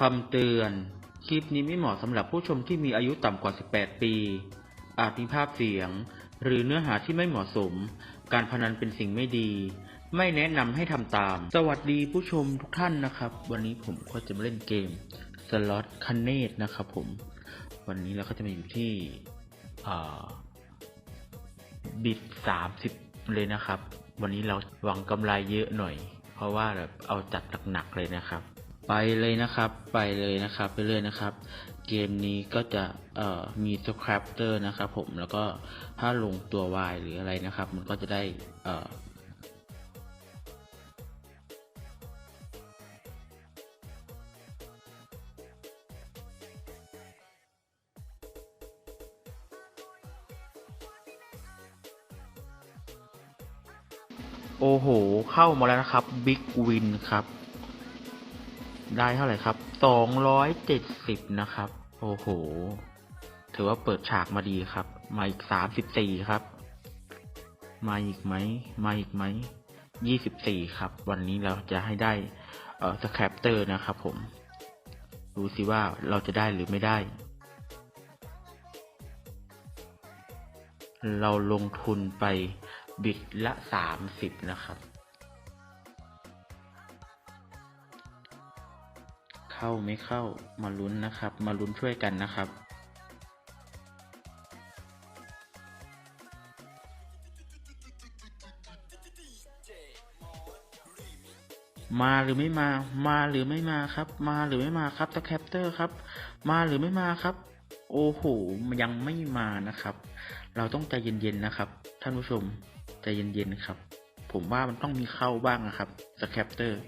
คำเตือน คลิปนี้ไม่เหมาะสำหรับผู้ชมที่มีอายุต่ำกว่า 18 ปี อาจมีภาพเสียง หรือเนื้อหาที่ไม่เหมาะสม การพนันเป็นสิ่งไม่ดี ไม่แนะนำให้ทำตาม สวัสดีผู้ชมทุกท่านนะครับ วันนี้ผมก็จะมาเล่นเกมสล็อตคันเนตนะครับผม วันนี้เราก็จะมาอยู่ที่บิดสามสิบเลยนะครับ วันนี้เราหวังกำไรเยอะหน่อย เพราะว่าแบบเอาจัดหนักๆเลยนะครับ ไปเลยนะครับ ไปเลยนะครับไปเรื่อยนะครับ เกมนี้ก็จะมีสครับเตอร์นะครับผมแล้วก็ถ้าลงตัว Y หรืออะไรนะครับ มันก็จะได้เโอ้โห เข้ามาแล้วนะครับ Big Win ครับ ได้เท่าไหร่ครับสองร้อยเจ็ดสิบนะครับ โอ้โห ถือว่าเปิดฉากมาดีครับ มาอีกสามสิบสี่ครับ มาอีกไหม มาอีกไหม ยี่สิบสี่ครับ วันนี้เราจะให้ได้ เอ่อสแครปเตอร์นะครับผม ดูสิว่าเราจะได้หรือไม่ได้ เราลงทุนไปบิดละสามสิบนะครับ เข้าไม่เข้ามาลุ้นนะครับ มาลุ้นช่วยกันนะครับมาหรือไม่มา มาหรือไม่มาครับ มาหรือไม่มาครับสแคปเตอร์ครับ มาหรือไม่มาครับ โอ้โห ยังไม่มานะครับ เราต้องใจเย็นๆนะครับ ท่านผู้ชม ใจเย็นๆครับ ผมว่ามันต้องมีเข้าบ้างนะครับสแคปเตอร์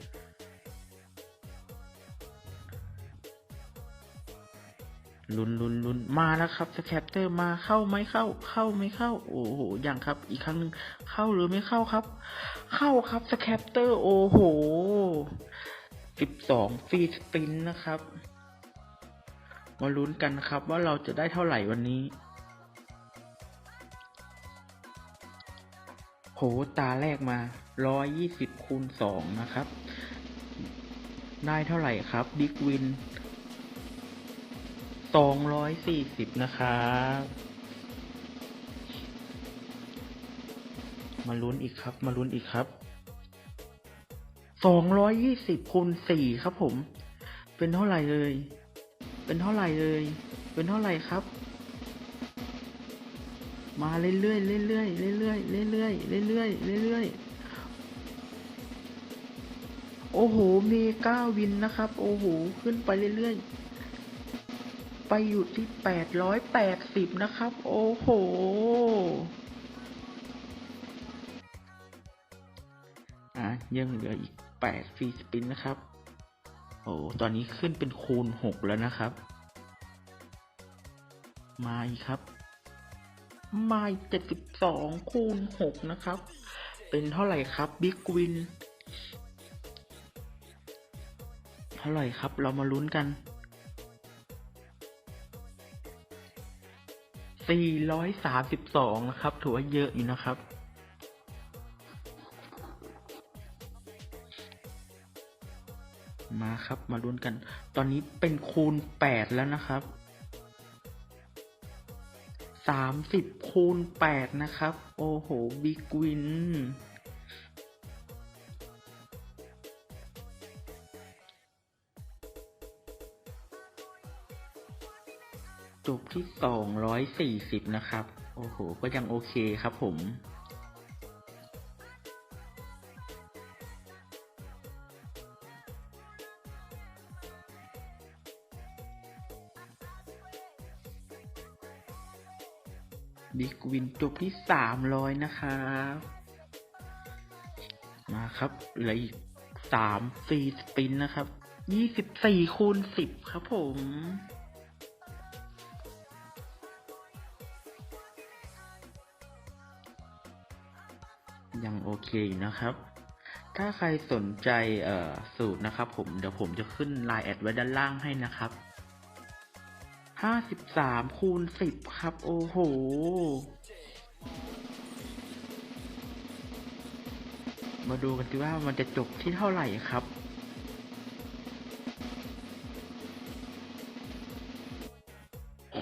ลุนลุนลุนมาแล้วครับสแคปเตอร์มาเข้าไหมเข้า เข้าไม่เข้า โอ้โหอยังครับ อีกครั้งหนึ่งเข้าหรือไม่เข้าครับ เข้าครับสแคปเตอร์โอ้โหสิบสองฟรีสปินนะครับ มาลุ้นกันนะครับว่าเราจะได้เท่าไหร่วันนี้ โหตาแรกมาร้อยยี่สิบคูณสองนะครับ ได้เท่าไหร่ครับบิ๊กวิน สองร้อยสี่สิบนะครับมาลุ้นอีกครับ มาลุ้นอีกครับสองร้อยยี่สิบคูณสี่ครับผม เป็นเท่าไหร่เลย เป็นเท่าไหร่เลย เป็นเท่าไหร่ครับ มาเรื่อยๆเรื่อยๆเรื่อยเรื่อยเรื่อยเรื่อยโอ้โหเมกาวินนะครับ โอ้โห ขึ้นไปเรื่อยๆ ไปอยู่ที่แปดร้อยแปดสิบนะครับ โอ้โห อะยังเหลืออีกแปดฟรีสปินนะครับ โอ้ตอนนี้ขึ้นเป็นคูณหกแล้วนะครับ มาอีกครับมาเจ็ดสิบสองคูณหกนะครับ เป็นเท่าไหร่ครับบิ๊กวิน เท่าไหร่ครับเรามาลุ้นกัน สี่ร้อยสามสิบสองนะครับ ถือว่าเยอะอยู่นะครับ มาครับ มาลุ้นกัน ตอนนี้เป็นคูณแปดแล้วนะครับสามสิบคูณแปดนะครับ โอ้โห บิ๊กวิน จบที่สองร้อยสี่สิบนะครับ โอ้โห ก็ยังโอเคครับผม บิ๊กวินจบที่สามร้อยนะครับ มาครับเหลืออีกสามฟรีสปินนะครับยี่สิบสี่คูณสิบครับผม ยังโอเคอยู่นะครับ ถ้าใครสนใจสูตรนะครับ ผมเดี๋ยวผมจะขึ้นไลน์แอดไว้ด้านล่างให้นะครับห้าสิบสามคูณสิบครับ โอ้โหมาดูกันสิว่ามันจะจบที่เท่าไหร่ครับ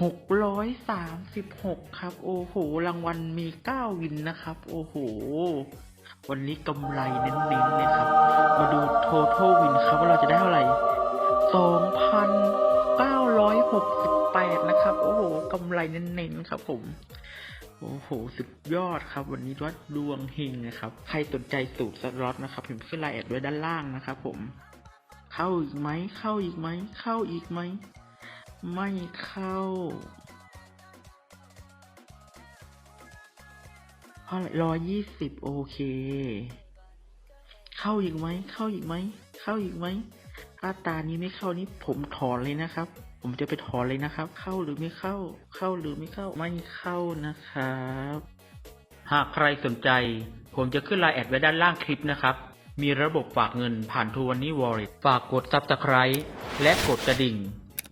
หกร้อยสามสิบหกครับ โอ้โห รางวัลมีเก้าวินนะครับ โอ้โห วันนี้กำไรเน้นๆเลยครับ มาดู total win ครับว่าเราจะได้เท่าไหร่สองพันเก้าร้อยหกสิบแปดนะครับ โอ้โหกำไรเน้นๆครับ ผม โอ้โห สุดยอดครับ วันนี้วัดดวงเฮงนะครับ ใครสนใจสูตรสล็อตนะครับพิมพ์ขึ้นไลน์แอดไว้ด้านล่างนะครับ ผม เข้าอีกไหม เข้าอีกไหม เข้าอีกไหม ไม่เข้าเท่าไหร่ร้อยยี่สิบโอเค เข้าอีกไหม เข้าอีกไหม เข้าอีกไหมถ้าตานี้ไม่เข้านี่ผมถอนเลยนะครับ ผมจะไปถอนเลยนะครับ เข้าหรือไม่เข้า เข้าหรือไม่เข้า ไม่เข้านะครับ หากใครสนใจ ผมจะขึ้นไลน์แอดไว้ด้านล่างคลิปนะครับ มีระบบฝากเงินผ่านทวันนี้วอลเล็ตฝากกด Subscribe และกดกระดิ่ง